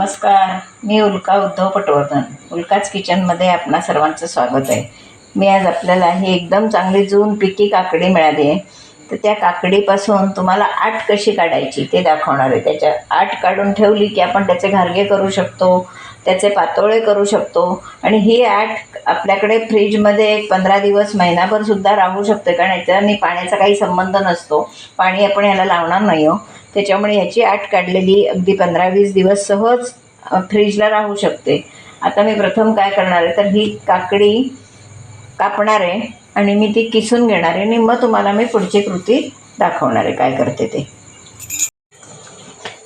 नमस्कार. मी उल्का उद्धव पटवर्धन. उल्काच किचनमध्ये आपणा सर्वांचं स्वागत आहे. मी आज आपल्याला ही एकदम चांगली जून पिकी काकडी मिळाली आहे. तर त्या काकडीपासून तुम्हाला आट कशी काढायची ते दाखवणार आहे. त्याच्या आट काढून ठेवली की आपण त्याचे घारगे करू शकतो त्याचे पातोळे करू शकतो. आणि ही आट आपल्याकडे फ्रीजमध्ये एक पंधरा दिवस महिनाभरसुद्धा राहू शकते. कारण याच्यानी पाण्याचा काही संबंध नसतो. पाणी आपण याला लावणार नाही हो. त्याच्यामुळे ह्याची आट काढलेली अगदी पंधरा वीस दिवस सहज फ्रीजला राहू शकते. आता मी प्रथम काय करणार आहे तर ही काकडी कापणार आहे आणि मी ती किसून घेणार आहे आणि मग तुम्हाला मी पुढची कृती दाखवणार आहे काय करते ते.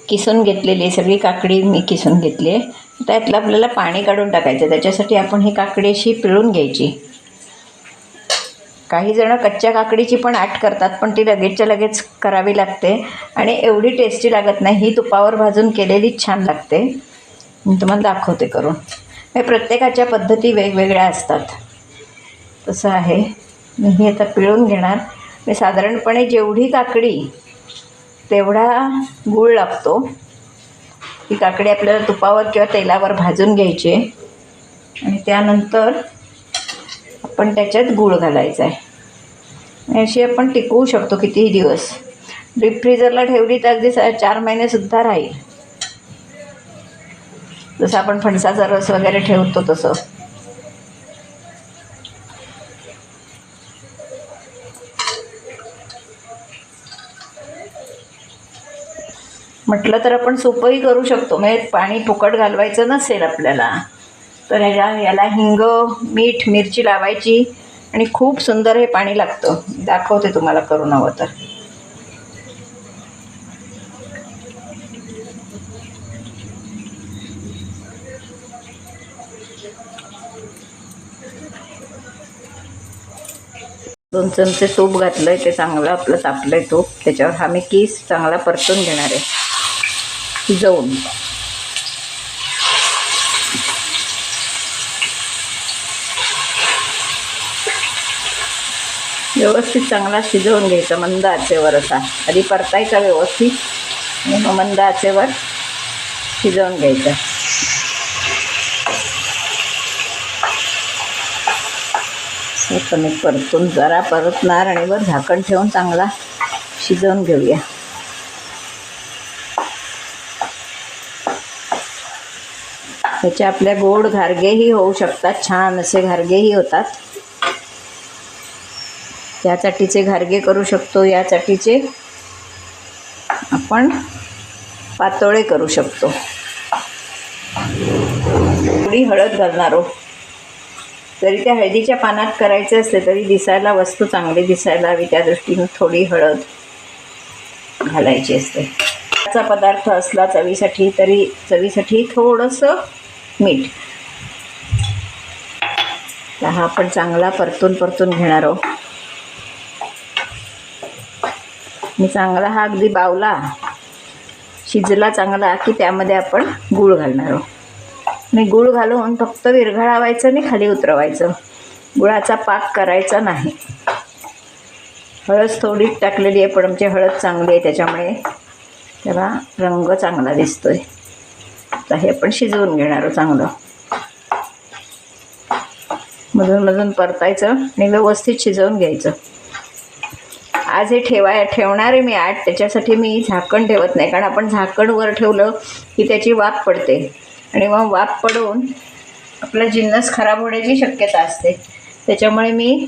किसून घेतलेली सगळी काकडी मी किसून घेतली आहे. त्यातलं आपल्याला पाणी काढून टाकायचं त्याच्यासाठी आपण ही काकडी अशी पिळून घ्यायची. काही जणं कच्च्या काकडीची पण आट करतात पण ती लगेचच्या लगेच करावी लागते. आणि एवढी टेस्टी लागत नाही ही तुपावर भाजून केलेलीच छान लागते. मी तुम्हाला दाखवते करून. हे प्रत्येकाच्या पद्धती वेगवेगळ्या असतात. तसं आहे. मी ही आता पिळून घेणार. मी साधारणपणे जेवढी काकडी तेवढा गूळ लागतो. ही काकडी आपल्याला तुपावर किंवा तेलावर भाजून घ्यायची. आहे आणि त्यानंतर पण त्याच्यात गूळ घालायचा आहे अशी आपण टिकवू शकतो कितीही दिवस. डीप फ्रीजरला ठेवली तर अगदी चार महिनेसुद्धा राहील. जसं आपण फणसाचा रस वगैरे ठेवतो तसं. म्हटलं तर आपण सोपंही करू शकतो. म्हणजे पाणी फुकट घालवायचं नसेल आपल्याला. तर ह्याच्या याला हिंग मीठ मिरची लावायची आणि खूप सुंदर हे पाणी लागतं. दाखवते तुम्हाला करून हवं तर दोन चमचे तूप घातलं आहे ते चांगलं आपलं तापलं आहे तूप त्याच्यावर हा मी कीस चांगला परतून घेणार आहे. शिजवून व्यवस्थित चांगला शिजवून घ्यायचा मंद आचेवर असा. आधी परतायचा व्यवस्थित. आणि मग मंद आचेवर शिजवून घ्यायचा. कमी परतून जरा परतणार आणि वर झाकण ठेवून चांगला शिजवून घेऊया. त्याचे आपल्या गोड घारगेही होऊ शकतात छान असे घारगेही होतात. या चाटीचे घारगे करू शकतो या चाटीचे आपण पातोळे करू शकतो. थोडी हळद घालणार जरी त्या हळदीच्या पानात करायचे असले तरी दिसायला वस्तू चांगली दिसायला हवी. त्या दृष्टीनं थोडी हळद घालायची असते. त्याचा पदार्थ असला चवीसाठी तरी चवीसाठी थोडंसं मीठ. तर हा आपण चांगला परतून परतून घेणार आहोत. मी चांगला हा अगदी बावला शिजला चांगला की त्यामध्ये आपण गूळ घालणार आहोत. मी गूळ घालून फक्त विरघळावायचं आणि खाली उतरवायचं. गुळाचा पाक करायचा नाही. हळद थोडीच टाकलेली आहे पण आमची हळद चांगली आहे त्याच्यामुळे त्याला रंग चांगला दिसतो आहे तर हे आपण शिजवून घेणार आहोत चांगलं. मधून मधून परतायचं आणि व्यवस्थित शिजवून घ्यायचं. आज हे ठेवाय ठेवणारे मी आठ त्याच्यासाठी मी झाकण ठेवत नाही. कारण आपण झाकण वर ठेवलं की त्याची वाफ पडते. आणि मग वाफ पडून आपला जिन्नस खराब होण्याची शक्यता असते. त्याच्यामुळे मी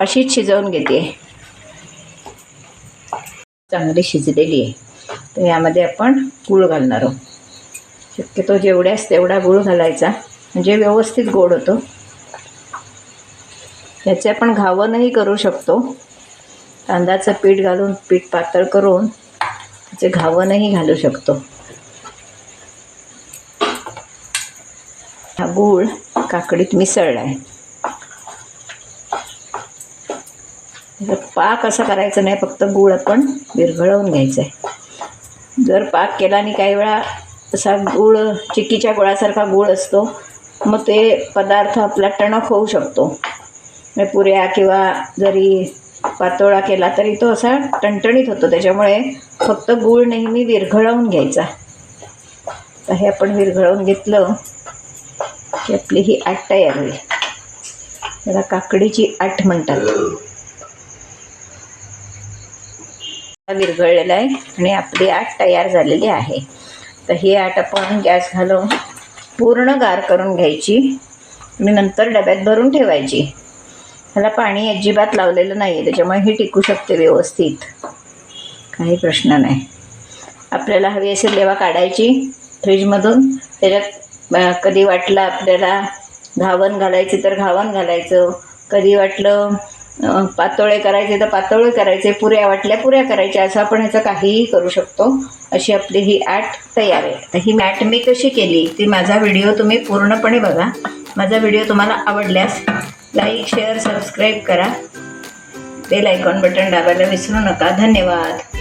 अशीच शिजवून घेते. चांगली शिजलेली आहे. तर यामध्ये आपण गूळ घालणार आहोत. शक्यतो जेवढ्यास तेवढा गूळ घालायचा. म्हणजे व्यवस्थित गोड होतो. याचे आपण घावणही करू शकतो. तांदळाचं पीठ घालून पीठ पातळ करून त्याचे घावणही घालू शकतो. हा गूळ काकडीत मिसळला आहे. पाक असा करायचं नाही फक्त गूळ आपण विरघळवून घ्यायचं आहे. जर पाक केला आणि काही वेळा असा गूळ चिक्कीच्या गुळासारखा गूळ असतो मग ते पदार्थ आपला टणक होऊ शकतो. म्हणजे पुऱ्या किंवा जरी पातोळा केला तरी तो असा टणटणीत होतो. त्याच्यामुळे फक्त गूळ नेहमी विरघळवून घ्यायचा. तर हे आपण विरघळवून घेतलं की आपली ही आट तयार होईल. त्याला काकडीची आठ म्हणतात. विरघळलेला आहे आणि आपली आट तयार झालेली आहे. तर ही आट आपण गॅस घालून पूर्ण गार करून घ्यायची आणि नंतर डब्यात भरून ठेवायची. ह्याला पाणी अजिबात लावलेलं नाही आहे त्याच्यामुळे ही टिकू शकते व्यवस्थित. काही प्रश्न नाही. आपल्याला हवी असेल तेव्हा काढायची फ्रीजमधून. त्याच्यात कधी वाटलं आपल्याला घावन घालायचे तर घावन घालायचं. कधी वाटलं पातोळे करायचे तर पातोळे करायचे पुऱ्या वाटल्या पुऱ्या करायच्या असं आपण ह्याचं काहीही करू शकतो. अशी आपली ही ॲट तयार आहे. तर ही मॅट मी कशी केली ती माझा व्हिडिओ तुम्ही पूर्णपणे बघा. माझा व्हिडिओ तुम्हाला आवडल्यास लाईक शेअर सबस्क्राईब करा. बेल आयकॉन बटन दाबायला विसरू नका. धन्यवाद.